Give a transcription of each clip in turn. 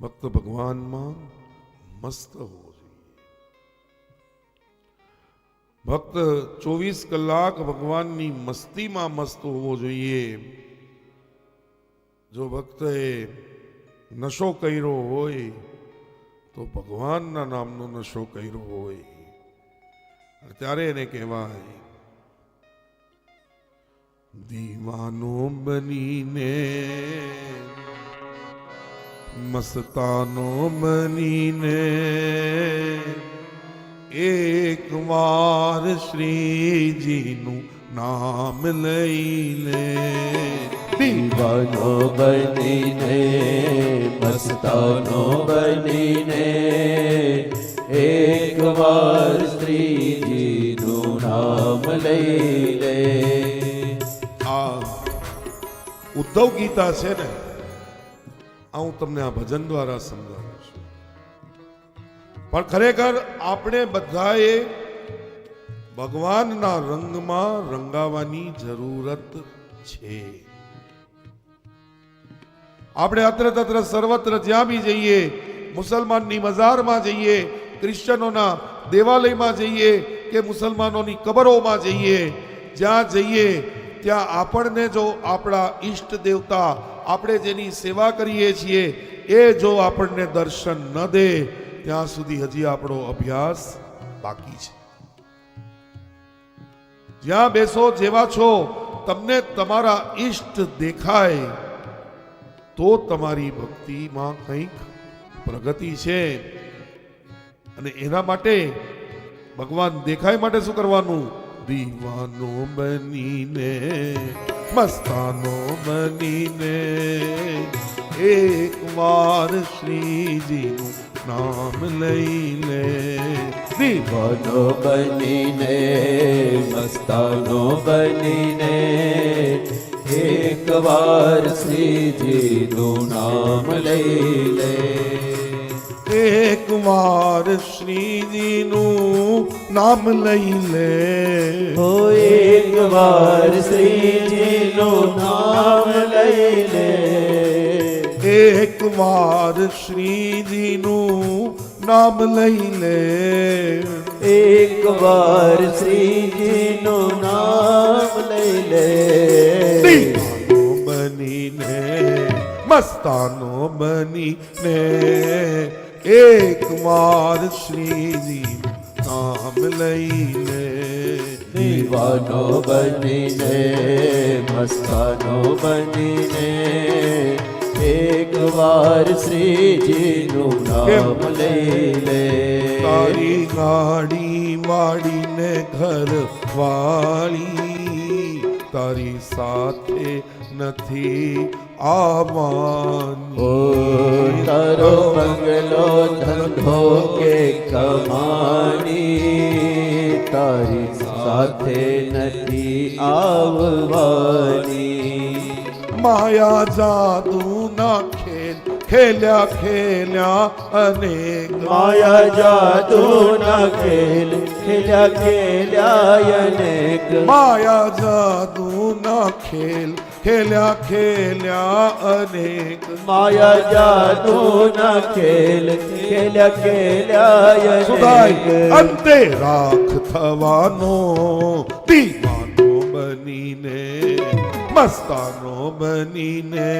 ભક્ત ભગવાનમાં મસ્ત હોવો જોઈએ. ભક્ત ચોવીસ કલાક ભગવાનની મસ્તીમાં મસ્ત હોવો જોઈએ. જો ભક્તએ નશો કર્યો હોય, તો ભગવાનના નામનો નશો કર્યો હોય. ત્યારે એને કહેવાય, દીવાનો બનીને મસ્તાનો બનીને એક વાર શ્રીજીનું નામ લઈ લે દીવાનો બનીને મસ્તાનો બનીને એક વાર શ્રીજીનું નામ લઈ લે આ ઉદ્ધવ ગીતા છે ને આ હું તમને આ ભજન દ્વારા સમજાવું છું. પણ ખરેખર આપણે બધાએ ભગવાનના રંગમાં રંગાવાની જરૂરત છે. આપણે અત્ર તત્ર સર્વત્ર જ્યાં બી જઈએ, મુસલમાનની મઝારમાં જઈએ, ક્રિશ્ચનોના દેવાલયમાં જઈએ કે મુસલમાનોની કબરોમાં જઈએ, જ્યાં જઈએ, ત્યાં આપણને જો આપણા ઈષ્ટ દેવતા આપણે જેની સેવા કરીએ છીએ, એ જો આપણને દર્શન ન દે, ત્યાં સુધી હજી આપણો અભ્યાસ બાકી છે. જ્યાં બેસો, જેવા છો, તમને તમારા ઈષ્ટ દેખાય, તો તમારી ભક્તિમાં કંઈક પ્રગતિ છે. અને એના માટે ભગવાન દેખાય માટે શું કરવાનું? દીવાનો બનીને મસ્તાનો બનીને એક વાર શ્રીજીનું નામ લઈને દીવાનો બનીને મસ્તાનો બનીને એક વાર શ્રીજીનું નામ લઈ લે એક વાર શ્રીજીનું નામ લઈ લે. હો એક વાર શ્રીજીનું નામ લઈ લે. એક વાર શ્રીજીનું નામ લઈ લે. એક વાર શ્રીજીનું નામ લઈ લે. બનીને મસ્તાનો બનીને એક વાર શ્રીજી નામ લઈ લે દીવાનો બનીને મસ્તાનો બનીને એક વાર શ્રીજીનું નામ લઈ લે તારી ગાડી વાળીને ઘર વાળી તારી સાથે નથી ઓ આવવાની તારો બંગલો ધંધો કે કમાની તારી સાથે નથી આવવાની. માયા જાદુ ના ખેલ ખેલ્યા ખેલ્યા અનેક. માયા જાદુ ના ખેલ ખેલ્યા ખેલ્યા અનેક. માયા જાદુ ના ખેલ ખેલ્યા ખેલ્યા અનેક માયા જાદુ ના ખેલ ખેલ્યા ખેલ્યા સુધાય અંતે રાખ થવાનો દીવાનો બનીને મસ્તાનો બનીને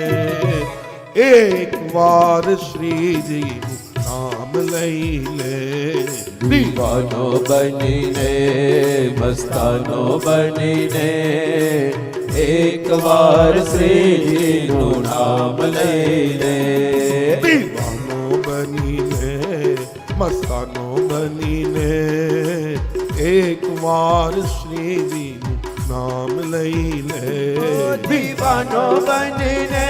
એક વાર શ્રીજી નામ લઈ લે. દીવાનો બનીને મસ્તાનો બનીને એક વાર શ્રીજીનું નામ લઈ લે. દીવાનો બનીને મસ્તાનો બનીને એક વાર શ્રીજીનું નામ લઈ લે. દીવાનો બનીને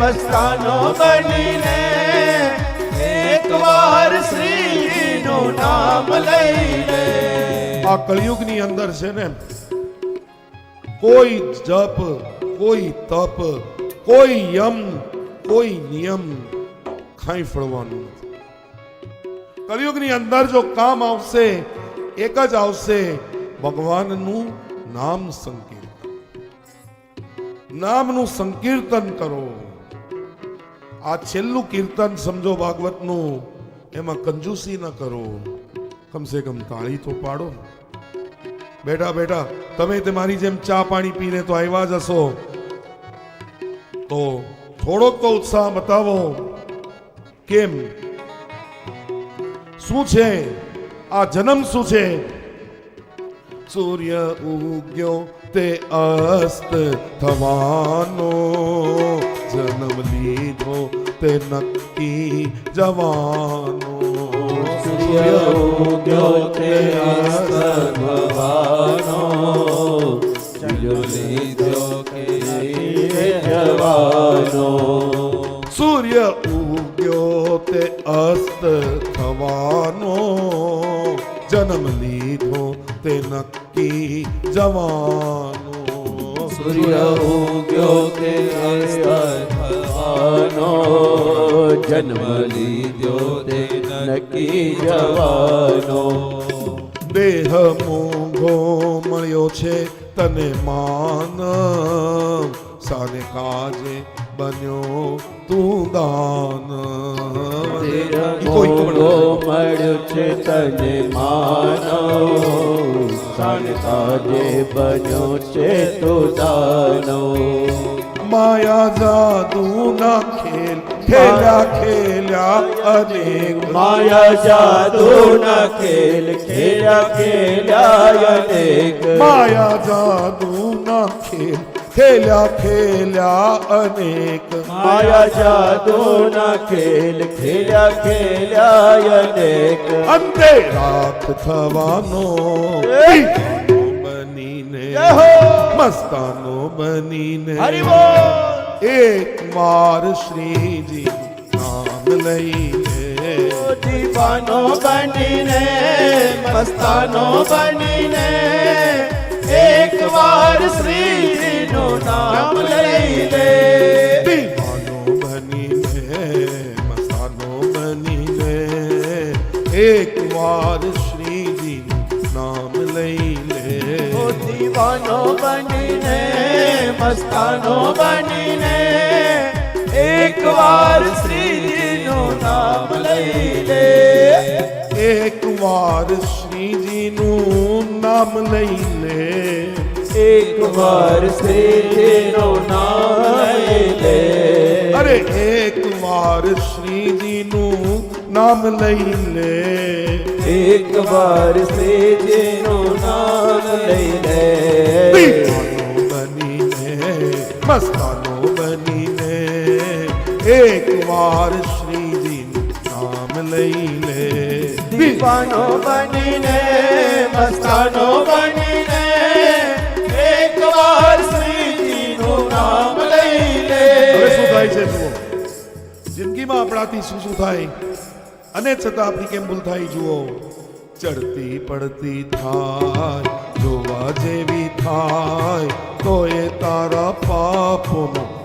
મસ્તાનો બનીને એક વાર નામ લઈને. આ કળિયુગની અંદર છે ને, કોઈ જપ, કોઈ તપ, કોઈ યમ, કોઈ નિયમ ખાઈ ફળવાનું નથી. કળિયુગની અંદર જો કામ આવશે, એક જ આવશે, ભગવાનનું નામ સંકીર્તન. નામનું સંકીર્તન કરો. આ છેલ્લું કીર્તન સમજો ભાગવતનું, એમાં કંજૂસી ન કરો. કમસે કમ તાળી તો પાડો બેટા બેટા, તમે તે મારી જેમ ચા પાણી પીને તો આવ્યા જ હશો. તો થોડોક તો ઉત્સાહ બતાવો. કેમ? શું છે? આ જન્મ શું છે? સૂર્ય ઉગ્યો તે અસ્ત થવાનો. તે નક્કી જવાનો સૂર્ય ઉગ્યો તે અસ્ત થવાનો ચલો લીધો કે જવાનો સૂર્ય ઉગ્યો તે અસ્ત થવાનો જન્મ લીધો તે નક્કી જવાનો સૂર્ય ઉગ્યો તે અસ્ત થવાનો જન્મ લીધો તે નક્કી જવાનો. દેહ મોંઘો મળ્યો છે તને માન. સાને કાજે બન્યો તું દાન. મળ્યો છે તને માનો. સાને કાજે બન્યો છે તું દાનો. માયા જાદુ ના ખેલ ખેલ્યા ખેલ્યા અનેક માયા જાદુ ના ખેલ ખેલ્યા ખેલ્યા અનેક માયા જાદુ ના ખેલ ખેલ્યા ખેલ્યા અનેક માયા જાદુ ના ખેલ ખેલ્યા ખેલ્યા અનેક અંતે રાત થવાનો જય હો! મસ્તાનો બનીને હરિ બોલ એક વાર શ્રીજી નામ લઈને દીવાનો બનીને મસ્તાનો બનીને એક વાર શ્રીનું નામ લઈ લે દીવાનો બનીને મસ્તાનો બનીને એક વાર બનીને મસ્તાનો બનીને એક વાર શ્રીનું નામ લઈ લે એક વાર શ્રીજીનું નામ લઈ લે એક વાર શ્રીનું નામ લઈ લે અરે એક વાર શ્રીજીનું નામ લઈ લે એક વાર શ્રીજીનું નામ લઈ લે એક શ્રીજી નામ લઈ લે. દીવાનો બનીને, મસ્તાનો બનીને એક વાર શ્રીજીનું નામ લઈ લે. હવે શું થાય છે જુઓ. જિંદગીમાં આપણાથી શું શું થાય? અને છતાં આપણી કેમ ભૂલ થાય જુઓ? ચડતી પડતી થાય, જોવા જેવી થાય, તો એ તારા પાપોનો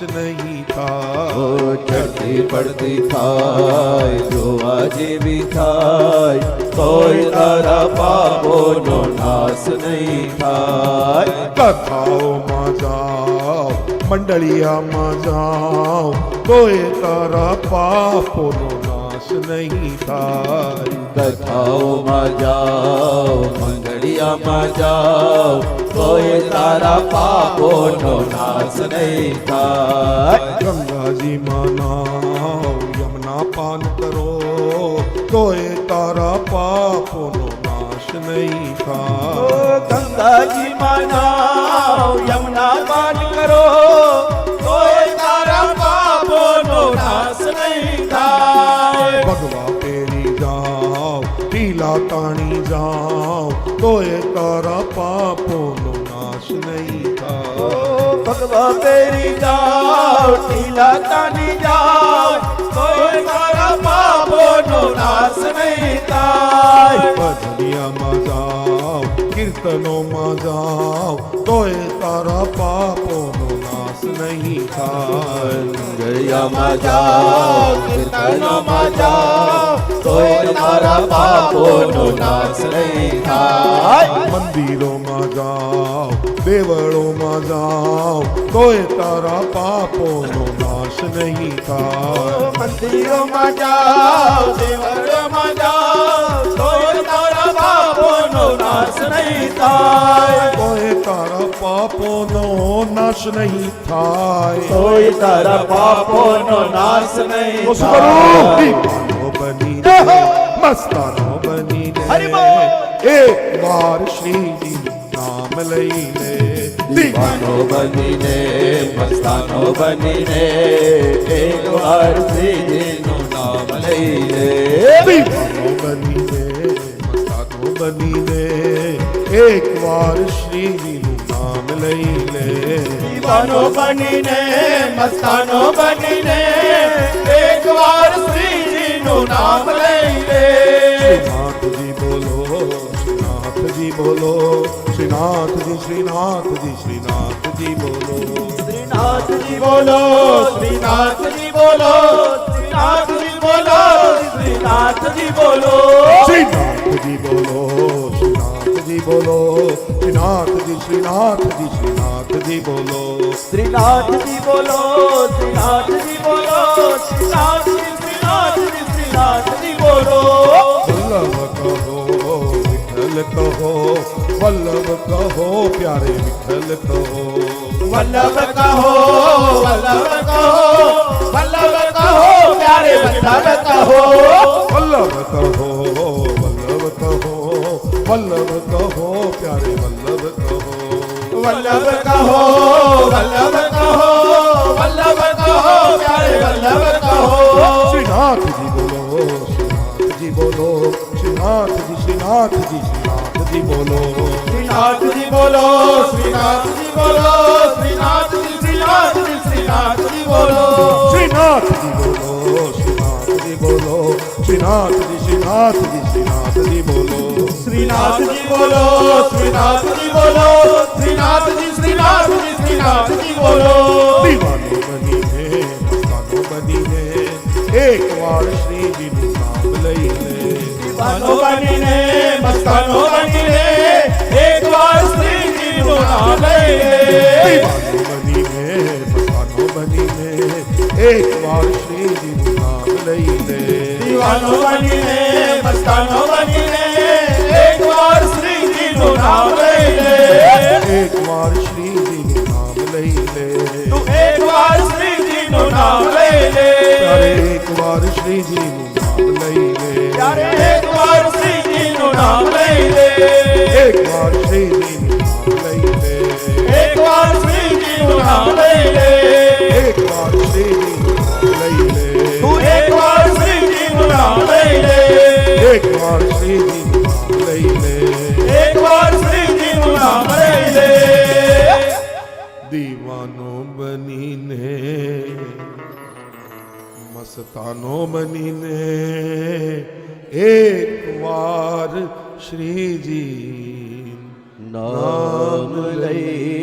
નાશ નહીં થાય ઓ ચડતી પડતી થાય જોવા જેવી થાય કોઈ તારા પાપોનો નાશ નહીં થાય કથાઓમાં જાઓ મંડળિયામાં જાઓ તો એ તારા પાપોનો નાશ નહીં થાય કથાઓમાં જાઓ મંગળિયામાં જાઓ કોઈ તારા પાપોનો નાશ નહીં થાય. ગંગાજીમાં નાવ યમુના પાન કરો તો એ તારા પાપોનો નાશ નહીં થાય. ગંગાજીમાં નાવ યમુના પાન કરો કોઈ તારા પાપોનો નાશ નહીં થાય. ભગવા પેરી જાઓ ઢીલા તાણી જાઓ તો એ તારા પાપોનો નાશ નહીં થાય ભગવા પેરી જાઓ ટીલા તાની જાઓ કોઈ તારા પાપોનો નાશ નહીં થાય. ભજનિયામાં જાઓ, કીર્તનોમાં જાઓ તો એ તારા પાપોનો નહીં થાય ગયામાં મજા કીર્તનોમાં જાઓ તોય તારા પાપોનો નાશ નહીં થાય. મંદિરોમાં જાઓ દેવળોમાં જાઓ કોઈ તારા પાપોનો નાશ નહીં થાય. મંદિરોમાં જાઓ દેવળોમાં જાઓ કોઈ તારા પાપોનો નાશ નહીં થાય. નાશ નહીં થાય. કોઈ તારા પાપોનો નાશ નહીં દીવાનો બનીને મસ્તાનો. બનીને! એક વાર શ્રીજી નામ લઈને દીવાનો બનીને મસ્તાનો બનીને એક વાર શ્રીજીનું નામ લઈને દીવાનો બનીને મસ્તાનો બનીને એક વાર શ્રીજીનું નામ લઈ લે દીવાનો બનીને મસ્તાનો બનીને એક વાર શ્રીજીનું નામ લઈ લે શ્રીનાથજી બોલો શ્રીનાથજી બોલો શ્રીનાથજી શ્રીનાથજી શ્રીનાથજી બોલો. શ્રીનાથજી બોલો શ્રીનાથજી બોલો શ્રીનાથજી બોલો શ્રીનાથજી બોલો. શ્રીનાથજી બોલો શ્રીનાથજી બોલો શ્રીનાથજી શ્રીનાથજી શ્રીનાથજી બોલો શ્રીનાથજી બોલો શ્રીનાથજી બોલો શ્રીનાથજી શ્રીનાથજી શ્રીનાથજી બોલો વલ્લભ કહો વિઠ્ઠલ કહો વલ્લભ કહો પ્યારે વિઠ્ઠલ કહો વલ્લભ કહો વલ્લભ કહો વલ્લભ કહો પ્યારે વલ્લભ કહો વલ્લભ કહો વલ્લભ કહો વલ્લભ કહો પ્યારે વલ્લભ કહો. વલ્લભ કહો વલ્લભ કહો વલ્લભ કહો પ્યારે વલ્લભ કહો. શ્રીનાથજી બોલો શ્રીનાથજી બોલો શ્રીનાથજી શ્રીનાથજી શ્રીનાથજી બોલો. શ્રીનાથજી બોલો શ્રીનાથજી બોલો શ્રીનાથજી શ્રીનાથજી શ્રીનાથજી બોલો. શ્રીનાથજી બોલો શ્રીનાથજી બોલો શ્રીનાથજી શ્રીનાથજી શ્રીનાથજી બોલો. શ્રીનાથજી બોલો શ્રીનાથજી બોલો શ્રીનાથજી શ્રીનાથજી શ્રીનાથજી બોલો. દીવાનો બનીને મસ્તાનો બનીને એક વાર શ્રીજીનું નામ લઈ લે. દીવાનો બનીને મસ્તાનો બનીને એક વાર શ્રીજીનું નામ લઈ લે. દીવાનો બનીને મસ્તાનો બનીને એક વાર શ્રીજીનું નામ લઈ લે. દીવાનો બનીને મસ્તાનો બનીને એક વાર શ્રીજીનું નામ લઈ લે. એક વાર શ્રીજીનું નામ લઈ લે. તું એક વાર શ્રીજીનું નામ લઈ લે. ત્યારે એક વાર શ્રીજીનું નામ લઈ લે. ત્યારે એક વાર શ્રીજીનું નામ લઈ લે. એક વાર શ્રીજીનું નામ લઈ લે. એક વાર શ્રીજીનું નામ લઈ લે. એક વાર શ્રીજીનું નામ લઈ લે. તું એક વાર શ્રીજીનું નામ લઈ લે. એક વાર શ્રીજીનું મસ્તાનો બનીને એક વાર શ્રીજી નામ લઈ